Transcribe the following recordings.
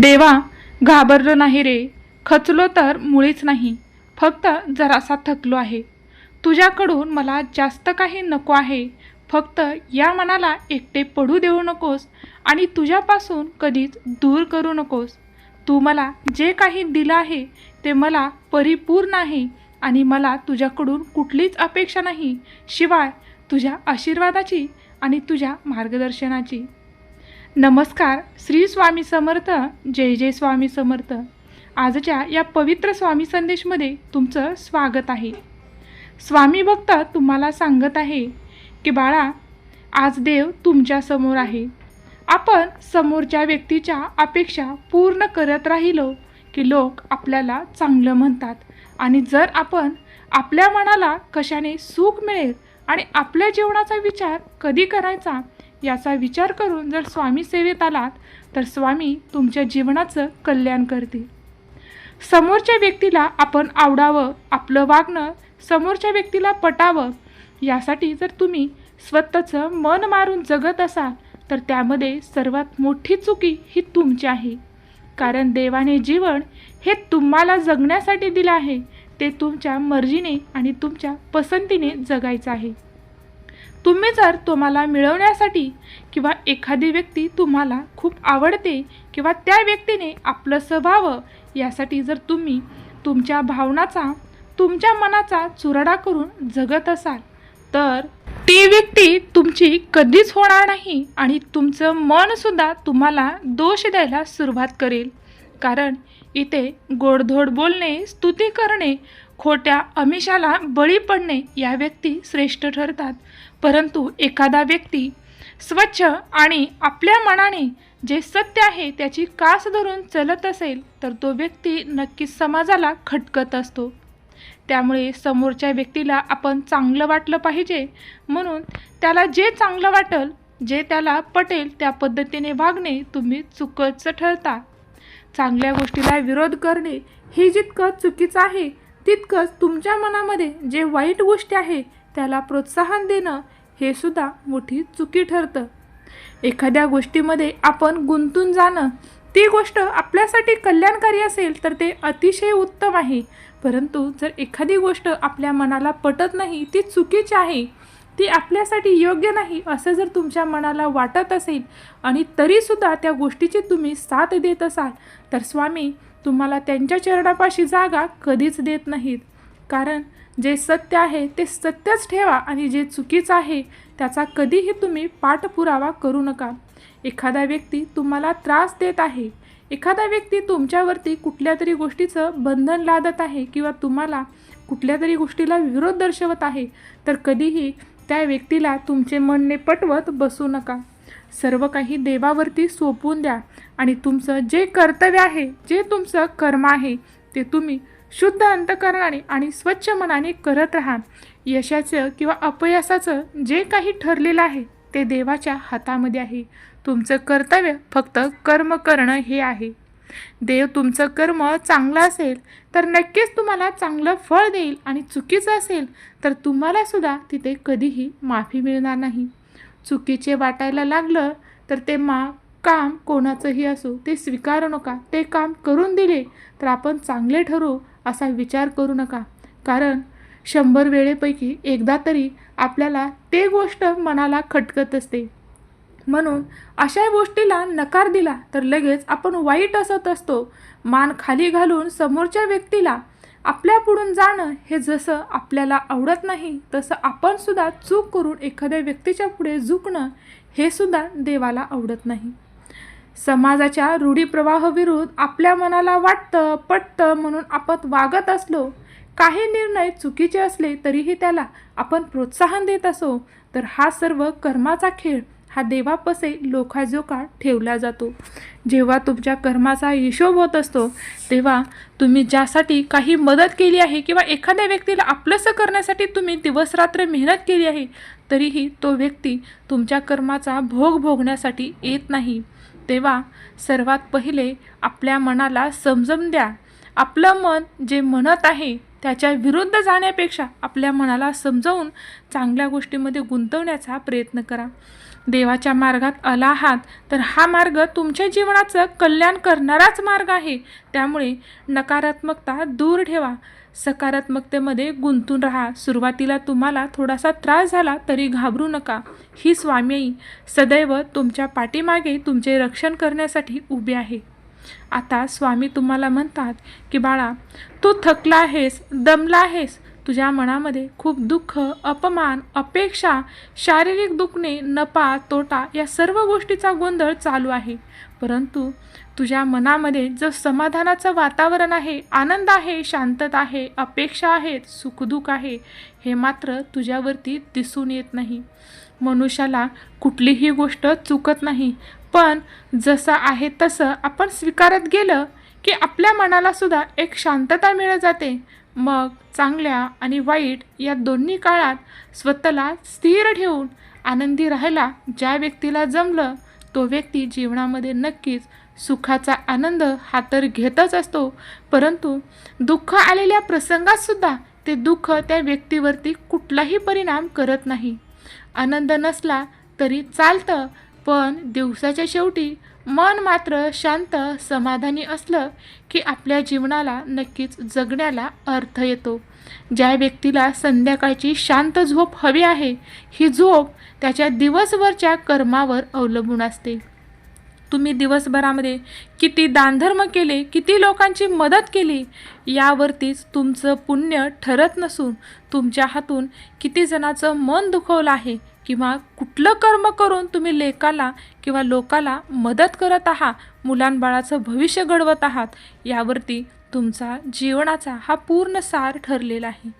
देवा घाबरलो नाही रे. खचलो तर मुळीच नाही. फक्त जरासा थकलो आहे. तुझ्याकडून मला जास्त काही नको आहे. फक्त या मनाला एकटे पडू देऊ नकोस आणि तुझ्यापासून कधीच दूर करू नकोस. तू मला जे काही दिलं आहे ते मला परिपूर्ण आहे आणि मला तुझ्याकडून कुठलीच अपेक्षा नाही. शिवाय तुझ्या आशीर्वादाची आणि तुझ्या मार्गदर्शनाची. नमस्कार श्री स्वामी समर्थ जय जय स्वामी समर्थ. आजच्या या पवित्र स्वामी संदेशमध्ये तुमचं स्वागत आहे. स्वामी भक्त तुम्हाला सांगत आहे की बाळा आज देव तुमच्यासमोर आहे. आपण समोरच्या व्यक्तीच्या अपेक्षा पूर्ण करत राहिलो की लोक आपल्याला चांगलं म्हणतात. आणि जर आपण आपल्या मनाला कशाने सुख मिळेल आणि आपल्या जीवनाचा विचार कधी करायचा याचा विचार करून जर स्वामी सेवेत आलात तर स्वामी तुमच्या जीवनाचं कल्याण करतील. समोरच्या व्यक्तीला आपण आवडावं आपलं वागणं समोरच्या व्यक्तीला पटावं यासाठी जर तुम्ही स्वतःचं मन मारून जगत असाल तर त्यामध्ये सर्वात मोठी चुकी ही तुमची आहे. कारण देवाने जीवन हे तुम्हाला जगण्यासाठी दिलं आहे ते तुमच्या मर्जीने आणि तुमच्या पसंतीने जगायचं आहे. तुम्ही जर तुम्हाला मिळवण्यासाठी किंवा एखादी व्यक्ती तुम्हाला खूप आवडते किंवा त्या व्यक्तीने आपलं व्हावं यासाठी जर तुम्ही तुमच्या भावनाचा तुमच्या मनाचा चुराडा करून जगत असाल तर ती व्यक्ती तुमची कधीच होणार नाही आणि तुमचं मनसुद्धा तुम्हाला दोष द्यायला सुरुवात करेल. कारण इथे गोडधोड बोलणे स्तुती करणे खोट्या अमिषाला बळी पडणे या व्यक्ती श्रेष्ठ ठरतात. परंतु एखादा व्यक्ती स्वच्छ आणि आपल्या मनाने जे सत्य आहे त्याची कास धरून चलत असेल तर तो व्यक्ती नक्कीच समाजाला खटकत असतो. त्यामुळे समोरच्या व्यक्तीला आपण चांगलं वाटलं पाहिजे. म्हणून त्याला जे चांगलं वाटेल जे त्याला पटेल त्या पद्धतीने वागणे तुम्ही चुकचं ठरता. चांगल्या गोष्टीला विरोध करणे हे जितकं चुकीचं आहे तितकंच तुमच्या मनामध्ये जे वाईट गोष्टी आहे त्याला प्रोत्साहन देणं हे सुद्धा मोठी चुकी ठरतं. एखाद्या गोष्टीमध्ये आपण गुंतून जाणं ती गोष्ट आपल्यासाठी कल्याणकारी असेल तर ते अतिशय उत्तम आहे. परंतु जर एखादी गोष्ट आपल्या मनाला पटत नाही ती चुकीची आहे ती आपल्यासाठी योग्य नाही असं जर तुमच्या मनाला वाटत असेल आणि तरीसुद्धा त्या गोष्टीची तुम्ही साथ देत असाल तर स्वामी तुम्हाला त्यांच्या चरणापाशी जागा कधीच देत नाहीत. कारण जे सत्य आहे ते सत्यच ठेवा आणि जे चुकीचं आहे त्याचा कधीही तुम्ही पाठपुरावा करू नका. एखादा व्यक्ती तुम्हाला त्रास देत आहे. एखादा व्यक्ती तुमच्यावरती कुठल्या तरी गोष्टीचं बंधन लादत आहे किंवा तुम्हाला कुठल्या तरी गोष्टीला विरोध दर्शवत आहे तर कधीही त्या व्यक्तीला तुमचे म्हणणे पटवत बसू नका. सर्व काही देवावरती सोपवून द्या आणि तुमचं जे कर्तव्य आहे जे तुमचं कर्म आहे ते तुम्ही शुद्ध अंतकरणाने आणि स्वच्छ मनाने करत राहा. यशाचं किंवा अपयशाचं जे काही ठरलेलं आहे ते देवाच्या हातामध्ये आहे. तुमचं कर्तव्य फक्त कर्म करणं हे आहे. देव तुमचं कर्म चांगलं असेल तर नक्कीच तुम्हाला चांगलं फळ देईल आणि चुकीचं असेल तर तुम्हालासुद्धा तिथे कधीही माफी मिळणार नाही. चुकीचे वाटायला लागलं तर ते मा काम कोणाचंही असो ते स्वीकारू नका. ते काम करून दिले तर आपण चांगले ठरू असा विचार करू नका. कारण शंभर वेळेपैकी एकदा तरी आपल्याला ते गोष्ट मनाला खटकत असते. म्हणून अशा गोष्टीला नकार दिला तर लगेच आपण वाईट असत असतो. मान खाली घालून समोरच्या व्यक्तीला आपल्या पुढून जाणं हे जसं आपल्याला आवडत नाही तसं आपण सुद्धा चूक करून एखाद्या व्यक्तीच्या पुढे झुकणं हे सुद्धा देवाला आवडत नाही. समाजाच्या रूढीप्रवाहाविरुद्ध आपल्या मनाला वाटतं पटतं म्हणून आपण वागत असलो काही निर्णय चुकीचे असले तरीही त्याला आपण प्रोत्साहन देत असो तर हा सर्व कर्माचा खेळ हा देवापसे लोकाजोका ठेवला जातो. जेव्हा तुमच्या कर्माचा हिशोब होत असतो तेव्हा तुम्ही ज्यासाठी काही मदत केली आहे किंवा एखाद्या व्यक्तीला आपलंसं करण्यासाठी तुम्ही दिवसरात्र मेहनत केली आहे तरीही तो व्यक्ती तुमच्या कर्माचा भोग भोगण्यासाठी येत नाही. तेव्हा सर्वात पहिले आपल्या मनाला समजून द्या. आपलं मन जे म्हणत आहे त्याच्या विरुद्ध जाण्यापेक्षा आपल्या मनाला समजावून चांगल्या गोष्टीमध्ये गुंतवण्याचा प्रयत्न करा. देवाच्या मार्गात आला आहात तर हा मार्ग तुमच्या जीवनाचं कल्याण करणाराच मार्ग आहे. त्यामुळे नकारात्मकता दूर ठेवा. सकारात्मकतेमध्ये गुंतून राहा. सुरुवातीला तुम्हाला थोडासा त्रास झाला तरी घाबरू नका. ही स्वामी सदैव तुमच्या पाठीमागे तुमचे रक्षण करण्यासाठी उभी आहे. आता स्वामी तुम्हाला म्हणतात की बाळा तू थकला आहेस दमला आहेस तुझ्या मनामध्ये खूप दुःख अपमान अपेक्षा शारीरिक दुखणे नपा तोटा या सर्व गोष्टीचा गोंधळ चालू आहे. परंतु तुझ्या मनामध्ये जो समाधानाचं वातावरण आहे आनंद आहे शांतता आहे अपेक्षा आहेत सुखदुःख आहे हे मात्र तुझ्यावरती दिसून येत नाही. मनुष्याला कुठलीही गोष्ट चुकत नाही. पण जसं आहे तसं आपण स्वीकारत गेलं की आपल्या मनाला सुद्धा एक शांतता मिळत जाते. मग चांगल्या आणि वाईट या दोन्ही काळात स्वतःला स्थिर ठेवून आनंदी राहायला ज्या व्यक्तीला जमलं तो व्यक्ती जीवनामध्ये नक्कीच सुखाचा आनंद हा तर घेतच असतो. परंतु दुःख आलेल्या प्रसंगातसुद्धा ते दुःख त्या व्यक्तीवरती कुठलाही परिणाम करत नाही. आनंद नसला तरी चालतं पण दिवसाच्या शेवटी मन मात्र शांत समाधानी असलं की आपल्या जीवनाला नक्कीच जगण्याला अर्थ येतो. ज्या व्यक्तीला संध्याकाळची शांत झोप हवी आहे ही झोप त्याच्या दिवसभरच्या कर्मावर अवलंबून असते. तुम्ही दिवसभरामध्ये किती दानधर्म केले किती लोकांची मदत केली यावरतीच तुमचं पुण्य ठरत नसून तुमच्या हातून किती जणाचं मन दुखवलं आहे किंवा कुठलं कर्म करून तुम्ही लेकाला किंवा लोकाला मदत करत आहात मुलांबाळाचं भविष्य घडवत आहात यावरती तुमचा जीवनाचा हा पूर्ण सार ठरलेला आहे.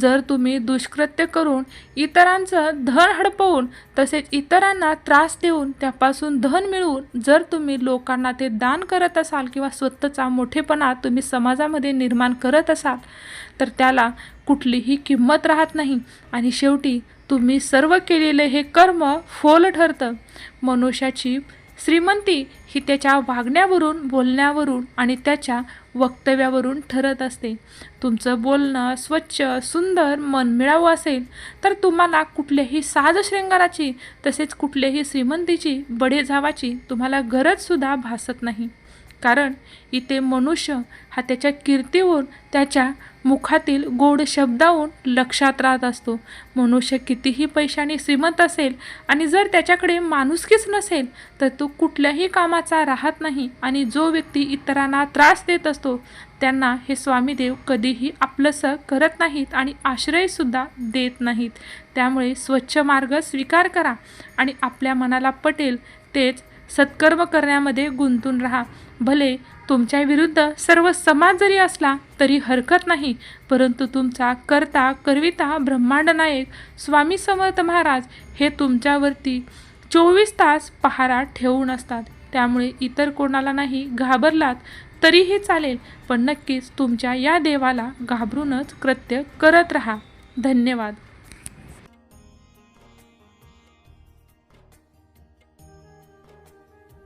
जर तुम्ही दुष्कृत्य करून इतरांचं धन हडपवून तसेच इतरांना त्रास देऊन त्यापासून धन मिळवून जर तुम्ही लोकांना ते दान करत असाल किंवा स्वतःचा मोठेपणा तुम्ही समाजामध्ये निर्माण करत असाल तर त्याला कुठलीही किंमत राहत नाही. आणि शेवटी तुम्ही सर्व केलेले हे कर्म फोल ठरतं. मनुष्याची श्रीमंती ही त्याच्या वागण्यावरून बोलण्यावरून आणि त्याच्या वक्तव्यावरून ठरत असते. तुमचं बोलणं स्वच्छ सुंदर मनमिळावं असेल तर तुम्हाला कुठल्याही साजशृंगाराची तसेच कुठल्याही श्रीमंतीची बडेजावाची तुम्हाला गरजसुद्धा भासत नाही. कारण इथे मनुष्य हा त्याच्या कीर्तीवरून त्याच्या मुखातील गोड शब्दावून लक्षात राहत असतो. मनुष्य कितीही पैशाने श्रीमंत असेल आणि जर त्याच्याकडे माणुसकीच नसेल तर तो कुठल्याही कामाचा राहत नाही आणि जो व्यक्ती इतरांना त्रास देत असतो त्यांना हे स्वामीदेव कधीही आपलंसं करत नाहीत आणि आश्रयसुद्धा देत नाहीत. त्यामुळे स्वच्छ मार्ग स्वीकार करा आणि आपल्या मनाला पटेल तेच सत्कर्म करण्यामध्ये गुंतून राहा. भले तुमच्या विरुद्ध सर्व समाज जरी असला तरी हरकत नाही परंतु तुमचा करता करविता ब्रह्मांड नायक स्वामी समर्थ महाराज हे तुमच्यावरती चोवीस तास पहारा ठेवून असतात. त्यामुळे इतर कोणाला नाही घाबरलात तरीही चालेल पण नक्कीच तुमच्या या देवाला घाबरूनच कृत्य करत राहा. धन्यवाद.